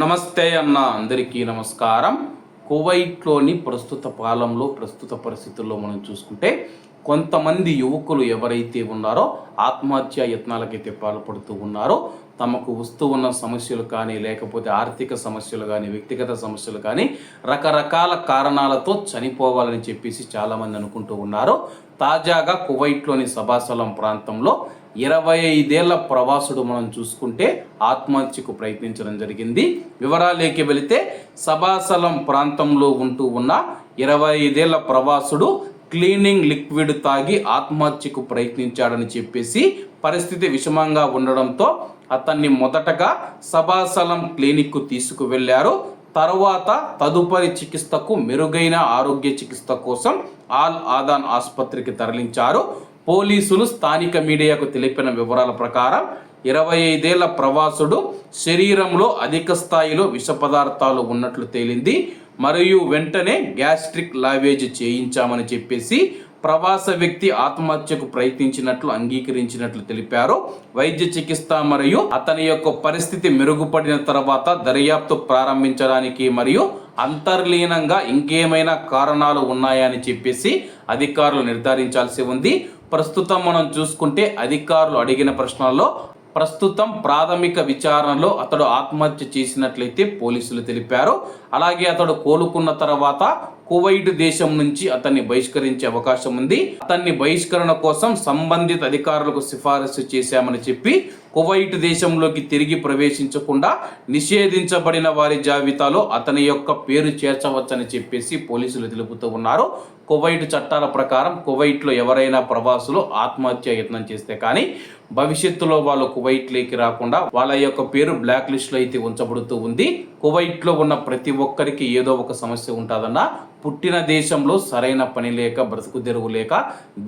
నమస్తే అన్న అందరికీ నమస్కారం. కువైట్లోని ప్రస్తుత కాలంలో ప్రస్తుత పరిస్థితుల్లో మనం చూసుకుంటే కొంతమంది యువకులు ఎవరైతే ఉన్నారో ఆత్మహత్య యత్నాలకైతే పాల్పడుతూ ఉన్నారో తమకు వస్తూ ఉన్న సమస్యలు కానీ లేకపోతే ఆర్థిక సమస్యలు కానీ వ్యక్తిగత సమస్యలు కానీ రకరకాల కారణాలతో చనిపోవాలని చెప్పేసి చాలామంది అనుకుంటూ ఉన్నారు. తాజాగా కువైట్లోని సభాసలం ప్రాంతంలో ఇరవై ఐదేళ్ళ ప్రవాసుడు మనం చూసుకుంటే ఆత్మహత్యకు ప్రయత్నించడం జరిగింది. వివరాలేకి వెళితే సభాసలం ప్రాంతంలో ఉంటూ ఉన్న ఇరవై ఐదేళ్ళ ప్రవాసుడు క్లీనింగ్ లిక్విడ్ తాగి ఆత్మహత్యకు ప్రయత్నించాడని చెప్పేసి పరిస్థితి విషమంగా ఉండడంతో అతన్ని మొదటగా సభాసలం క్లినిక్కు తీసుకువెళ్ళారు. తర్వాత తదుపరి చికిత్సకు మెరుగైన ఆరోగ్య చికిత్స కోసం ఆల్ ఆదాన్ ఆసుపత్రికి తరలించారు. పోలీసులు స్థానిక మీడియాకు తెలిపిన వివరాల ప్రకారం ఇరవై ఐదేళ్ళ ప్రవాసుడు శరీరంలో అధిక స్థాయిలో విష పదార్థాలు ఉన్నట్లు తేలింది. మరియు వెంటనే గ్యాస్ట్రిక్ లావేజ్ చేయించామని చెప్పేసి ప్రవాస వ్యక్తి ఆత్మహత్యకు ప్రయత్నించినట్లు అంగీకరించినట్లు తెలిపారు. వైద్య చికిత్స మరియు అతని యొక్క పరిస్థితి మెరుగుపడిన తర్వాత దర్యాప్తు ప్రారంభించడానికి మరియు అంతర్లీనంగా ఇంకేమైనా కారణాలు ఉన్నాయని చెప్పేసి అధికారులు నిర్ధారించాల్సి ఉంది. ప్రస్తుతం మనం చూసుకుంటే అధికారులు అడిగిన ప్రశ్నల్లో ప్రస్తుతం ప్రాథమిక విచారణలో అతడు ఆత్మహత్య చేసినట్లయితే పోలీసులు తెలిపారు. అలాగే అతడు కోలుకున్న తర్వాత కువైట్ దేశం నుంచి అతన్ని బహిష్కరించే అవకాశం ఉంది. అతన్ని బహిష్కరణ కోసం సంబంధిత అధికారులకు సిఫారసు చేశామని చెప్పి కువైట్ దేశంలోకి తిరిగి ప్రవేశించకుండా నిషేధించబడిన వారి జాబితాలో అతని యొక్క పేరు చేర్చవచ్చని చెప్పేసి పోలీసులు తెలుపుతూ ఉన్నారు. కువైట్ చట్టాల ప్రకారం కువైట్లో ఎవరైనా ప్రవాసులు ఆత్మహత్య యత్నం చేస్తే కానీ భవిష్యత్తులో వాళ్ళు కువైట్లోకి రాకుండా వాళ్ళ యొక్క పేరు బ్లాక్ లిస్ట్లో అయితే ఉంచబడుతూ ఉంది. కువైట్లో ఉన్న ప్రతి ఒక్కరికి ఏదో ఒక సమస్య ఉంటుందన్న పుట్టిన దేశంలో సరైన పని లేక బ్రతుకు తెరువు లేక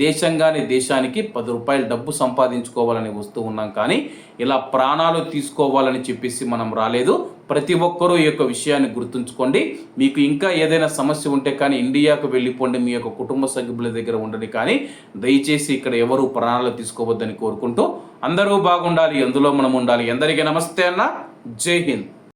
దేశంగానే దేశానికి పది రూపాయలు డబ్బు సంపాదించుకోవాలని వస్తూ ఉన్నాం కానీ ఇలా ప్రాణాలు తీసుకోవాలని చెప్పేసి మనం రాలేదు. ప్రతి ఒక్కరూ ఈ యొక్క విషయాన్ని గుర్తుంచుకోండి. మీకు ఇంకా ఏదైనా సమస్య ఉంటే కానీ ఇండియాకు వెళ్ళిపోండి. మీ యొక్క కుటుంబ సభ్యుల దగ్గర ఉండండి కానీ దయచేసి ఇక్కడ ఎవరు ప్రాణాలు తీసుకోవద్దని కోరుకుంటూ అందరూ బాగుండాలి. ఎందులో మనం ఉండాలి. అందరికీ నమస్తే అన్న. జై హింద్.